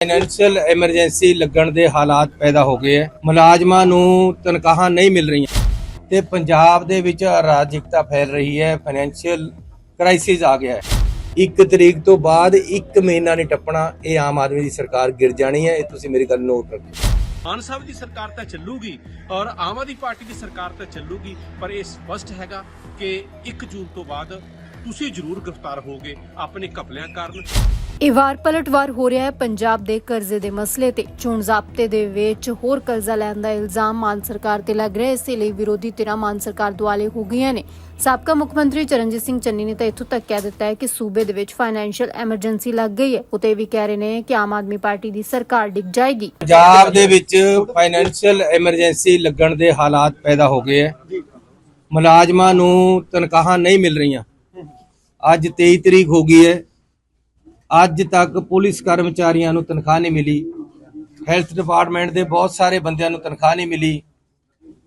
Financial emergency ਲੱਗਣ ਦੇ ਹਾਲਾਤ ਪੈਦਾ ਹੋ ਗਏ ਹੈ। ਮੁਲਾਜ਼ਮਾਂ ਨੂੰ ਤਨਖਾਹਾਂ ਨਹੀਂ ਮਿਲ ਰਹੀਆਂ ਤੇ ਪੰਜਾਬ ਦੇ ਵਿੱਚ ਅਰਾਜਕਤਾ ਫੈਲ ਰਹੀ ਹੈ। ਫਾਈਨੈਂਸ਼ੀਅਲ ਕ੍ਰਾਈਸਿਸ ਆ ਗਿਆ ਹੈ। ਇੱਕ ਤਰੀਕ ਤੋਂ ਬਾਅਦ ਇੱਕ ਮਹੀਨਾ ਨਹੀਂ ਟੱਪਣਾ, ਇਹ ਆਮ ਆਦਮੀ ਦੀ ਸਰਕਾਰ ਗਿਰ ਜਾਣੀ ਹੈ। ਇਹ ਤੁਸੀਂ ਮੇਰੀ ਗੱਲ ਨੋਟ ਰੱਖੋ ਮਾਨ ਸਾਹਿਬ ਦੀ ਸਰਕਾਰ ਤਾਂ ਚੱਲੂਗੀ ਔਰ ਆਮ ਆਦਮੀ ਪਾਰਟੀ ਦੀ ਸਰਕਾਰ ਤਾਂ ਚੱਲੂਗੀ, ਪਰ ਇਹ ਸਪਸ਼ਟ ਹੈਗਾ ਕਿ 1 ਜੂਨ ਤੋਂ ਬਾਅਦ ਤੁਸੀਂ ਜ਼ਰੂਰ ਗ੍ਰਿਫਤਾਰ ਹੋਗੇ ਆਪਣੇ ਘਪਲਿਆਂ ਕਾਰਨ। ਇਹ ਵਾਰ ਪਲਟਵਾਰ ਹੋ ਰਿਹਾ ਹੈ ਪੰਜਾਬ ਦੇ ਕਰਜ਼ੇ ਦੇ ਮਸਲੇ ਤੇ। ਚੋਣ ਜ਼ਾਬਤੇ ਦੇ ਵਿੱਚ ਹੋਰ ਕਰਜ਼ਾ ਲੈਣ ਦਾ ਇਲਜ਼ਾਮ ਮਾਨ ਸਰਕਾਰ ਤੇ ਲੱਗ ਰਿਹਾ ਹੈ। ਲਈ ਵਿਰੋਧੀ ਧਿਰਾਂ ਮਾਨ ਸਰਕਾਰ ਦੁਆਲੇ ਹੋ ਗਈਆਂ ਨੇ। ਸਾਬਕਾ ਮੁੱਖ ਮੰਤਰੀ ਚਰਨਜੀਤ ਸਿੰਘ ਚੰਨੀ ਨੇ ਤਾਂ ਇੱਥੋਂ ਤੱਕ ਕਹਿ ਦਿੱਤਾ ਹੈ ਕਿ ਸੂਬੇ ਦੇ ਵਿੱਚ ਫਾਈਨੈਂਸ਼ੀਅਲ ਐਮਰਜੈਂਸੀ ਲੱਗ ਗਈ ਹੈ। ਉਤੇ ਵੀ ਕਹਿ ਰਹੇ ਨੇ ਕਿ ਆਮ ਆਦਮੀ ਪਾਰਟੀ ਦੀ ਸਰਕਾਰ ਡਿੱਗ ਜਾਏਗੀ। ਪੰਜਾਬ ਦੇ ਵਿੱਚ ਫਾਈਨੈਂਸ਼ੀਅਲ ਐਮਰਜੈਂਸੀ ਲੱਗਣ ਦੇ ਹਾਲਾਤ ਪੈਦਾ ਹੋ ਗਏ ਹੈ। ਮੁਲਾਜ਼ਮਾਂ ਨੂੰ ਤਨਖਾਹਾਂ ਨਹੀਂ ਮਿਲ ਰਹੀਆਂ। ਅੱਜ 23 ਤਰੀਕ ਹੋ ਗਈ ਹੈ। ਅੱਜ ਤੱਕ ਪੁਲਿਸ ਕਰਮਚਾਰੀਆਂ ਨੂੰ ਤਨਖਾਹ ਨਹੀਂ ਮਿਲੀ। ਹੈਲਥ ਡਿਪਾਰਟਮੈਂਟ ਦੇ ਬਹੁਤ ਸਾਰੇ ਬੰਦਿਆਂ ਨੂੰ ਤਨਖਾਹ ਨਹੀਂ ਮਿਲੀ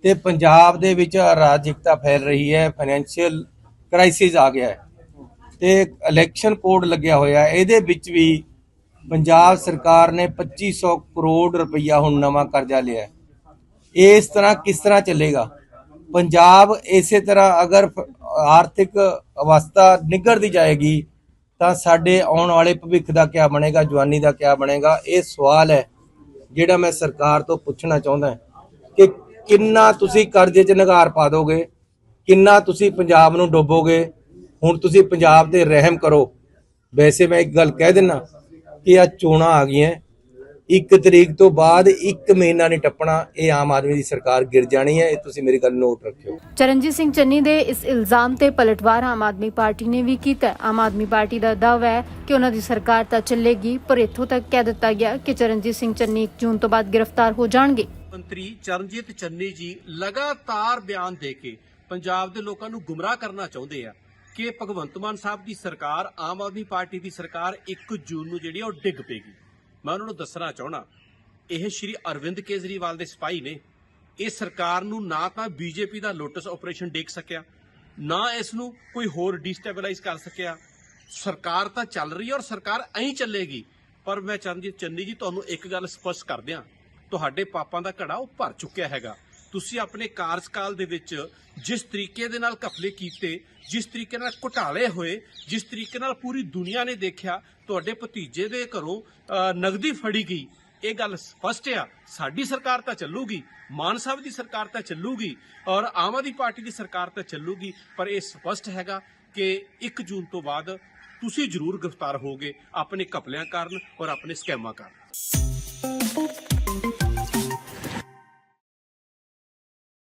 ਤੇ ਪੰਜਾਬ ਦੇ ਵਿੱਚ ਅਰਾਜਕਤਾ ਫੈਲ ਰਹੀ ਹੈ ਫਾਈਨੈਂਸ਼ੀਅਲ ਕ੍ਰਾਈਸਿਸ ਆ ਗਿਆ ਹੈ। ਤੇ ਇਲੈਕਸ਼ਨ ਕੋਡ ਲੱਗਿਆ ਹੋਇਆ ਇਹਦੇ ਵਿੱਚ ਵੀ ਪੰਜਾਬ ਸਰਕਾਰ ਨੇ 2500 ਕਰੋੜ ਰੁਪਈਆ ਹੁਣ ਨਵਾਂ ਕਰਜ਼ਾ ਲਿਆ ਹੈ। ਇਸ ਤਰ੍ਹਾਂ ਕਿਸ ਤਰ੍ਹਾਂ ਚੱਲੇਗਾ? ਪੰਜਾਬ ਇਸੇ ਤਰ੍ਹਾਂ ਅਗਰ ਫ- ਆਰਥਿਕ ਅਵਸਥਾ ਨਿਗਰਦੀ ਜਾਏਗੀ ਤਾਂ ਸਾਡੇ ਆਉਣ ਵਾਲੇ ਭਵਿੱਖ ਦਾ ਕੀ ਬਣੇਗਾ, ਜਵਾਨੀ ਦਾ ਕੀ ਬਣੇਗਾ, ਇਹ ਸਵਾਲ ਹੈ ਜਿਹੜਾ ਮੈਂ ਸਰਕਾਰ ਤੋਂ ਪੁੱਛਣਾ ਚਾਹੁੰਦਾ ਕਿ ਕਿੰਨਾ ਤੁਸੀਂ ਕਰਜ਼ੇ 'ਚ ਨਿਗਾਰ ਪਾ ਦੋਗੇ, ਕਿੰਨਾ ਤੁਸੀਂ ਪੰਜਾਬ ਨੂੰ ਡੋਬੋਗੇ, ਹੁਣ ਤੁਸੀਂ ਪੰਜਾਬ ਤੇ ਰਹਿਮ ਕਰੋ। ਵੈਸੇ ਮੈਂ ਇੱਕ ਗੱਲ ਕਹਿ ਦਿੰਨਾ ਕਿ ਆ ਚੋਣਾਂ ਆ ਗਈਆਂ ਇੱਕ ਤਰੀਕ ਤੋਂ ਬਾਅਦ ਇੱਕ ਮਹੀਨਾ ਨਹੀਂ ਟੱਪਣਾ ਇਹ ਆਮ ਆਦਮੀ ਦੀ ਸਰਕਾਰ ਗਿਰ ਜਾਣੀ ਹੈ ਇਹ ਤੁਸੀਂ ਮੇਰੀ ਗੱਲ ਨੋਟ ਰੱਖਿਓ। ਚਰਨਜੀਤ ਸਿੰਘ ਚੰਨੀ ਦੇ ਇਸ ਇਲਜ਼ਾਮ ਤੇ ਪਲਟਵਾਰ ਆਮ ਆਦਮੀ ਪਾਰਟੀ ਨੇ ਵੀ ਕੀਤਾ। ਆਮ ਆਦਮੀ ਪਾਰਟੀ ਦਾ ਦਾਅਵਾ ਹੈ ਕਿ ਉਹਨਾਂ ਦੀ ਸਰਕਾਰ ਤਾਂ ਚੱਲੇਗੀ ਪਰ ਇੱਥੋਂ ਤੱਕ ਕਹਿ ਦਿੱਤਾ ਗਿਆ ਕਿ ਚਰਨਜੀਤ ਸਿੰਘ ਚੰਨੀ 1 ਜੂਨ ਤੋਂ ਬਾਅਦ ਗ੍ਰਿਫਤਾਰ ਹੋ ਜਾਣਗੇ। ਮੰਤਰੀ ਚਰਨਜੀਤ ਚੰਨੀ ਜੀ ਲਗਾਤਾਰ ਬਿਆਨ ਦੇ ਕੇ ਪੰਜਾਬ ਦੇ ਲੋਕਾਂ ਨੂੰ ਗੁੰਮਰਾਹ ਕਰਨਾ ਚਾਹੁੰਦੇ ਆ ਕਿ ਭਗਵੰਤ ਮਾਨ ਸਾਹਿਬ ਦੀ ਸਰਕਾਰ ਆਮ ਆਦਮੀ ਪਾਰਟੀ ਦੀ ਸਰਕਾਰ 1 ਜੂਨ ਨੂੰ ਜਿਹੜੀ ਉਹ ਡਿੱਗ ਪੇਗੀ ਮੈਂ ਉਹਨਾਂ ਨੂੰ ਦੱਸਣਾ ਚਾਹਣਾ ਇਹ ਸ਼੍ਰੀ ਅਰਵਿੰਦ ਕੇਜਰੀਵਾਲ ਦੇ ਸਿਪਾਹੀ ਨੇ। ਇਹ ਸਰਕਾਰ ਨੂੰ ਨਾ ਤਾਂ ਬੀਜੇਪੀ ਦਾ ਲੋਟਸ ਆਪਰੇਸ਼ਨ ਡੇਕ ਸਕਿਆ, ਨਾ ਇਸ ਨੂੰ ਕੋਈ ਹੋਰ ਡੀਸਟੇਬਲਾਈਜ਼ ਕਰ ਸਕਿਆ। ਸਰਕਾਰ ਤਾਂ ਚੱਲ ਰਹੀ ਹੈ ਔਰ ਸਰਕਾਰ ਐਂ ਚੱਲੇਗੀ। ਪਰ ਮੈਂ ਚਰਨਜੀਤ ਚੰਨੀ ਜੀ, ਤੁਹਾਨੂੰ ਇੱਕ ਗੱਲ ਸਪਸ਼ਟ ਕਰ ਦਿਆਂ, ਤੁਹਾਡੇ ਪਾਪਾਂ ਦਾ ਘੜਾ ਉਹ ਭਰ ਚੁੱਕਿਆ ਹੈਗਾ। ਤੁਸੀਂ ਆਪਣੇ ਕਾਰਜਕਾਲ ਦੇ ਵਿੱਚ ਜਿਸ ਤਰੀਕੇ ਦੇ ਨਾਲ ਘਪਲੇ ਕੀਤੇ ਜਿਸ ਤਰੀਕੇ ਨਾਲ ਘੁਟਾਲੇ ਹੋਏ ਜਿਸ ਤਰੀਕੇ ਨਾਲ ਪੂਰੀ ਦੁਨੀਆ ਨੇ ਦੇਖਿਆ ਤੁਹਾਡੇ ਭਤੀਜੇ ਦੇ ਘਰੋਂ ਅਹ, ਨਗਦੀ ਫੜੀ ਗਈ। ਇਹ ਗੱਲ ਸਪਸ਼ਟ ਆ ਸਾਡੀ ਸਰਕਾਰ ਤਾਂ ਚੱਲੂਗੀ ਮਾਨ ਸਾਹਿਬ ਦੀ ਸਰਕਾਰ ਤਾਂ ਚੱਲੂਗੀ ਔਰ ਆਮ ਆਦਮੀ ਪਾਰਟੀ ਦੀ ਸਰਕਾਰ ਤਾਂ ਚੱਲੂਗੀ ਪਰ ਇਹ ਸਪਸ਼ਟ ਹੈਗਾ ਕਿ 1 ਜੂਨ ਤੋਂ ਬਾਅਦ ਤੁਸੀਂ ਜ਼ਰੂਰ ਗ੍ਰਿਫਤਾਰ ਹੋਗੇ ਆਪਣੇ ਘਪਲਿਆਂ ਕਾਰਨ ਔਰ ਆਪਣੇ ਸਕੈਮਾਂ ਕਾਰਨ।